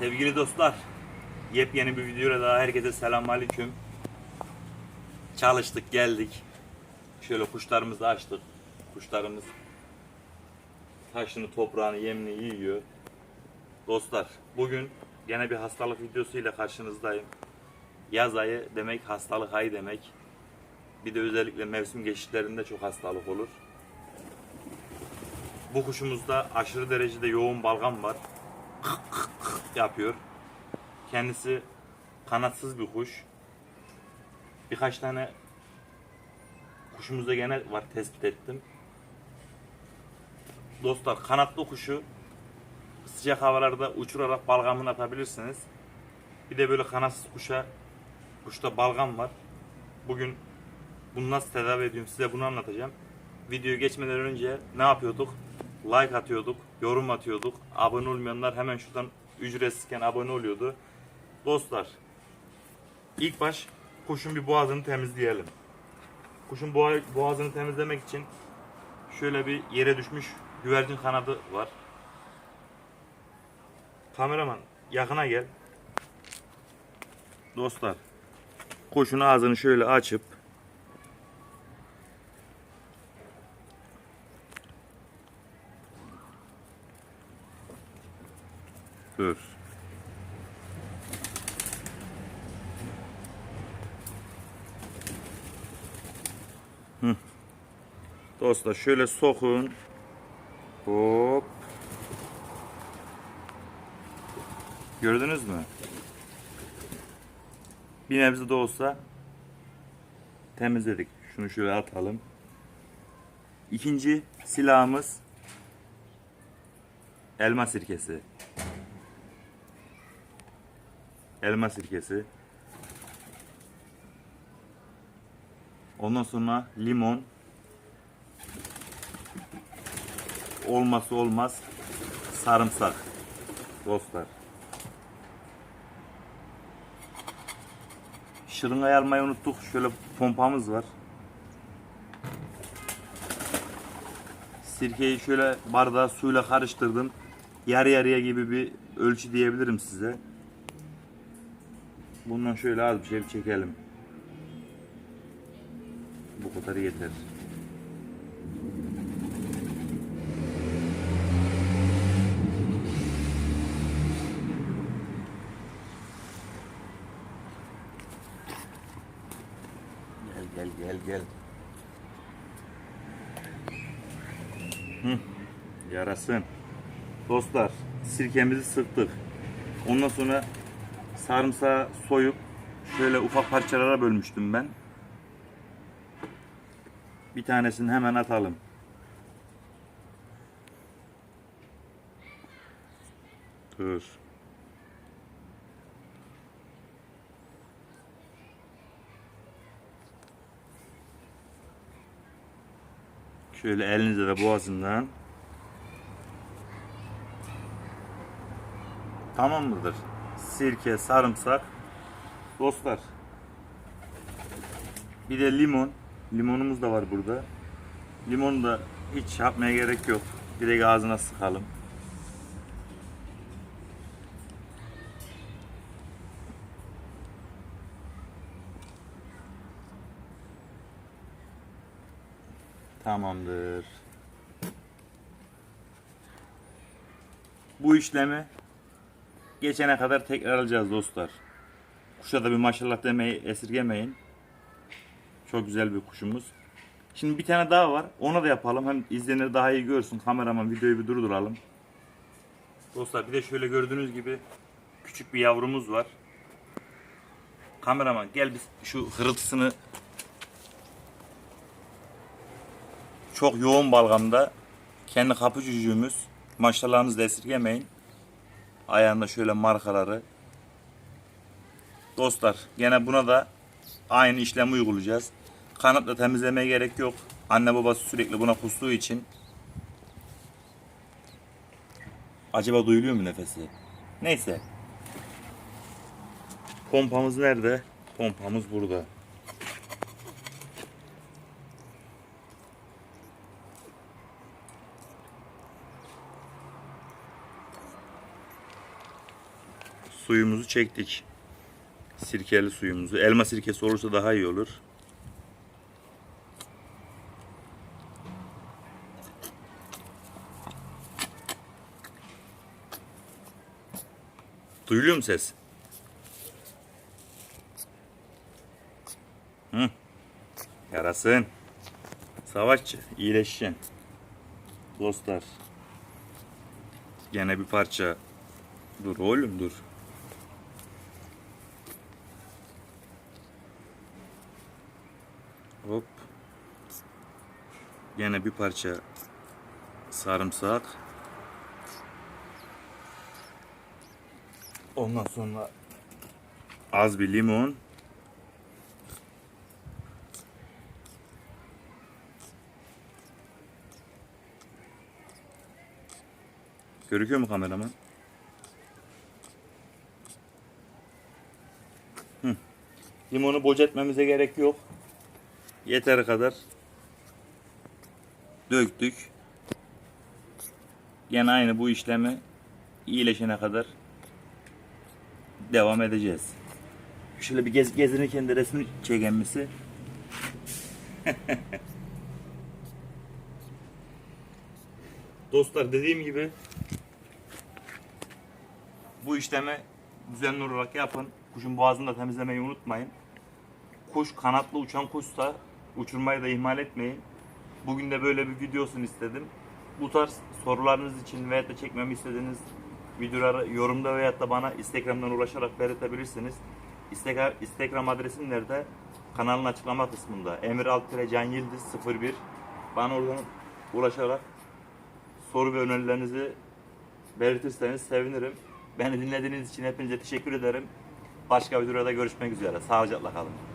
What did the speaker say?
Sevgili dostlar, yepyeni bir videoyla daha herkese selamünaleyküm. Çalıştık, geldik. Şöyle kuşlarımızı açtık. Kuşlarımız taşını, toprağını, yemini yiyor. Dostlar, bugün gene bir hastalık videosuyla karşınızdayım. Yaz ayı demek hastalık ayı demek. Bir de özellikle mevsim geçişlerinde çok hastalık olur. Bu kuşumuzda aşırı derecede yoğun balgam var. Yapıyor. Kendisi kanatsız bir kuş. Birkaç tane kuşumuzda gene var tespit ettim. Dostlar kanatlı kuşu sıcak havalarda uçurarak balgamını atabilirsiniz. Bir de böyle kanatsız kuşa kuşta balgam var. Bugün bunu nasıl tedavi ediyorum size bunu anlatacağım. Videoyu geçmeden önce ne yapıyorduk? Like atıyorduk, yorum atıyorduk. Abone olmayanlar hemen şuradan ücretsizken abone oluyordu. Dostlar, ilk baş kuşun bir boğazını temizleyelim. Kuşun boğa- boğazını temizlemek için şöyle bir yere düşmüş güvercin kanadı var. Kameraman yakına gel. Dostlar, kuşun ağzını şöyle açıp Dur. Hı. Dostlar şöyle sokun. Hop. Gördünüz mü? Bir nebze de olsa temizledik. Şunu şöyle atalım. İkinci silahımız elma sirkesi. Elma sirkesi. Ondan sonra limon. Olması olmaz sarımsak. Dostlar. Şırıngayı almayı unuttuk. Şöyle pompamız var. Sirkeyi şöyle bardağa suyla karıştırdım. Yarı yarıya gibi bir ölçü diyebilirim size. Bundan şöyle az bir şey bir çekelim. Bu kadar yeter. Gel gel gel. Hı, yarasın. Dostlar sirkemizi sıktık. Ondan sonra sarımsağı soyup şöyle ufak parçalara bölmüştüm ben. Bir tanesini hemen atalım. Dur. Şöyle elinize de boğazından. Tamam mıdır? Sirke, sarımsak. Dostlar. Bir de limon. Limonumuz da var burada. Limonu da hiç yapmaya gerek yok. Direkt ağzına sıkalım. Tamamdır. Bu işlemi geçene kadar tekrar alacağız dostlar. Kuşa da bir maşallah demeyi esirgemeyin. Çok güzel bir kuşumuz. Şimdi bir tane daha var. Ona da yapalım. Hem izlenir daha iyi görsün. Kameraman videoyu bir durduralım. Dostlar bir de şöyle gördüğünüz gibi küçük bir yavrumuz var. Kameraman gel biz şu hırıltısını çok yoğun balgamda kendi kapı cücüğümüz maşallahınızı da esirgemeyin. Ayağında şöyle markaları. Dostlar gene buna da aynı işlemi uygulayacağız. Kanatla temizlemeye gerek yok. Anne babası sürekli buna kustuğu için. Acaba duyuluyor mu nefesi? Neyse. Pompamız nerede? Pompamız burada. Suyumuzu çektik. Sirkeli suyumuzu. Elma sirkesi olursa daha iyi olur. Duyuluyor mu ses? Hı. Yarasın. Savaşçı. iyileşeceksin. Dostlar. Gene bir parça. Dur oğlum dur. Hop. Gene bir parça sarımsak. Ondan sonra az bir limon. Görüküyor mu kameraman? Hı. Limonu boca etmemize gerek yok. Yeteri kadar döktük. Gene aynı bu işlemi iyileşene kadar devam edeceğiz. Şöyle bir gez, gezinirken de resmi çekemisi. Dostlar dediğim gibi bu işlemi düzenli olarak yapın. Kuşun boğazını da temizlemeyi unutmayın. Kuş kanatlı uçan kuşsa uçurmayı da ihmal etmeyin. Bugün de böyle bir videosunu istedim. Bu tarz sorularınız için veyahut da çekmemi istediğiniz videoları yorumda veyahut da bana Instagram'dan ulaşarak belirtebilirsiniz. Instagram, Instagram adresim nerede? Kanalın açıklama kısmında. Emir Can Yıldız 01 Bana oradan ulaşarak soru ve önerilerinizi belirtirseniz sevinirim. Beni dinlediğiniz için hepinize teşekkür ederim. Başka videoda görüşmek üzere. Sağlıcakla kalın.